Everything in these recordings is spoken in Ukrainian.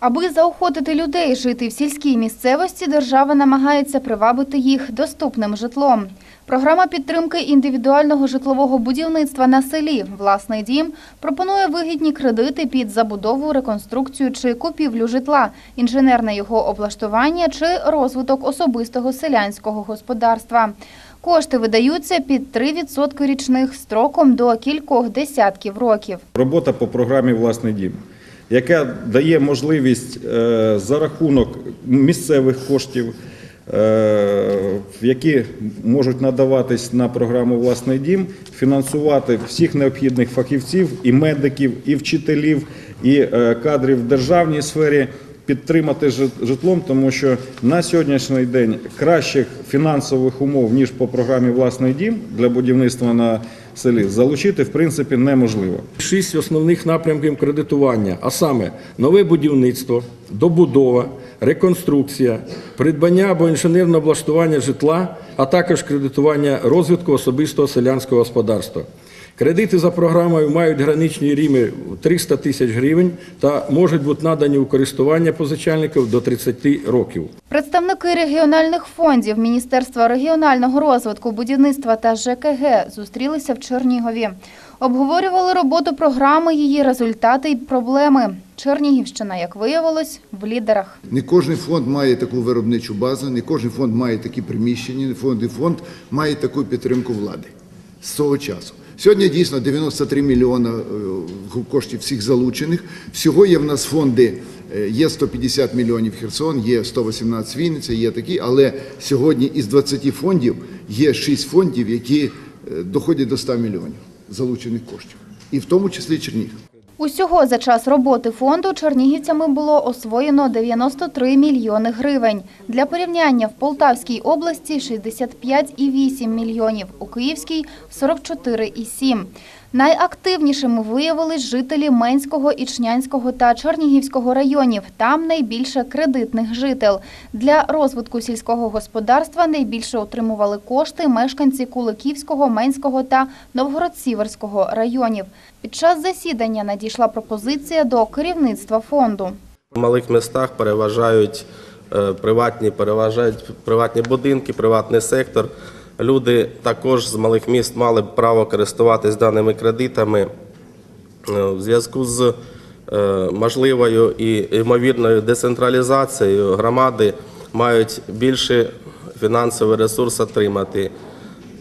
Аби заохотити людей жити в сільській місцевості, держава намагається привабити їх доступним житлом. Програма підтримки індивідуального житлового будівництва на селі «Власний дім» пропонує вигідні кредити під забудову, реконструкцію чи купівлю житла, інженерне його облаштування чи розвиток особистого селянського господарства. Кошти видаються під 3% річних строком до кількох десятків років. Робота по програмі Власний дім, яка дає можливість е, за рахунок місцевих коштів, е, які можуть надаватись на програму Власний дім, фінансувати всіх необхідних фахівців, і медиків, і вчителів, і е, кадрів в державній сфері. Підтримати житлом, тому що на сьогоднішній день кращих фінансових умов ніж по програмі Власний дім для будівництва на селі залучити в принципі неможливо. Шість основних напрямків кредитування, а саме нове будівництво, добудова, реконструкція, придбання або інженерне облаштування житла, а також кредитування розвитку особистого селянського господарства. Кредити за програмою мають граничні рівні 300 тисяч гривень та можуть бути надані у користування позичальників до 30 років. Представники регіональних фондів Міністерства регіонального розвитку, будівництва та ЖКГ зустрілися в Чернігові. Обговорювали роботу програми, її результати і проблеми. Чернігівщина, як виявилось, в лідерах. Не кожен фонд має таку виробничу базу, не кожен фонд має такі приміщення, не кожен фонд має таку підтримку влади з того часу. Сьогодні дійсно 93 мільйона е, коштів всіх залучених. Всього є в нас фонди, е, є 150 мільйонів Херсон, є 118 Вінниця, є такі, але сьогодні із 20 фондів є 6 фондів, які е, доходять до 100 мільйонів залучених коштів. І в тому числі Чернігів. Усього за час роботи фонду чернігівцями було освоєно 93 мільйони гривень. Для порівняння в Полтавській області 65,8 мільйонів, у Київській – 44,7. Найактивнішими виявились жителі Менського, Ічнянського та Чернігівського районів. Там найбільше кредитних жител. Для розвитку сільського господарства найбільше отримували кошти мешканці Куликівського, Менського та Новгород-Сіверського районів. Під час засідання надійшла пропозиція до керівництва фонду. В малих містах переважають е, приватні, переважають приватні будинки, приватний сектор. Люди також з малих міст мали б право користуватись даними кредитами Е, в зв'язку з е, можливою і ймовірною децентралізацією громади мають більше фінансовий ресурс отримати.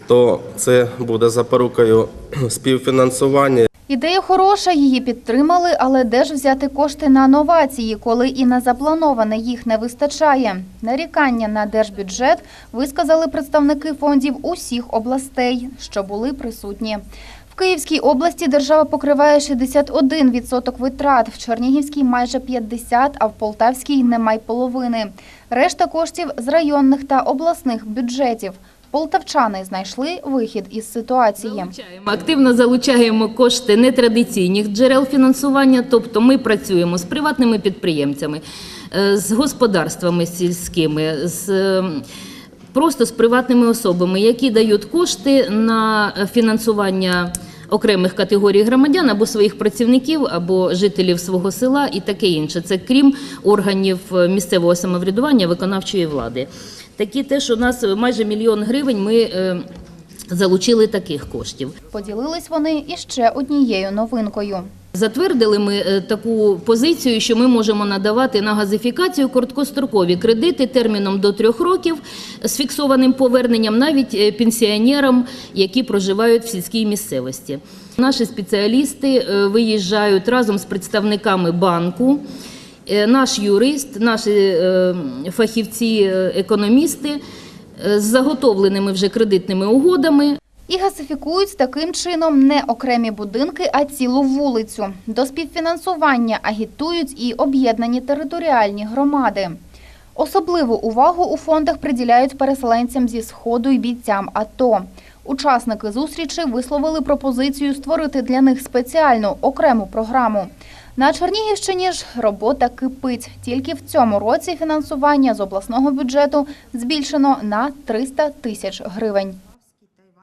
То це буде запорукою співфінансування Ідея хороша, її підтримали, але де ж взяти кошти на новації, коли і на заплановане їх не вистачає? Нарікання на держбюджет висказали представники фондів усіх областей, що були присутні. В Київській області держава покриває 61% витрат, в Чернігівській – майже 50%, а в Полтавській – немає половини. Решта коштів з районних та обласних бюджетів. Полтавчани знайшли вихід із ситуації. Залучаємо, активно залучаємо кошти нетрадиційних джерел фінансування, тобто ми працюємо з приватними підприємцями, е, з господарствами сільськими, з е, просто з приватними особами, які дають кошти на фінансування окремих категорій громадян або своїх працівників, або жителів свого села і таке інше. Це крім органів місцевого самоврядування виконавчої влади. Такі теж у нас майже мільйон гривень ми е, залучили таких коштів. Поділились вони іще однією новинкою. Затвердили ми е, таку позицію, що ми можемо надавати на газифікацію короткострокові кредити терміном до трьох років з фіксованим поверненням навіть е, пенсіонерам, які проживають в сільській місцевості. Наші спеціалісти е, виїжджають разом з представниками банку. Е, Наш юрист, наші е, фахівці, е, економісти з заготовленими вже кредитними угодами І газифікують таким чином не окремі будинки, а цілу вулицю. До співфінансування агітують і об'єднані територіальні громади. Особливу увагу у фондах приділяють переселенцям зі Сходу і бійцям АТО. Учасники зустрічі висловили пропозицію створити для них спеціальну окрему програму. На Чернігівщині ж робота кипить. Тільки в цьому році фінансування з обласного бюджету збільшено на 300 тисяч гривень.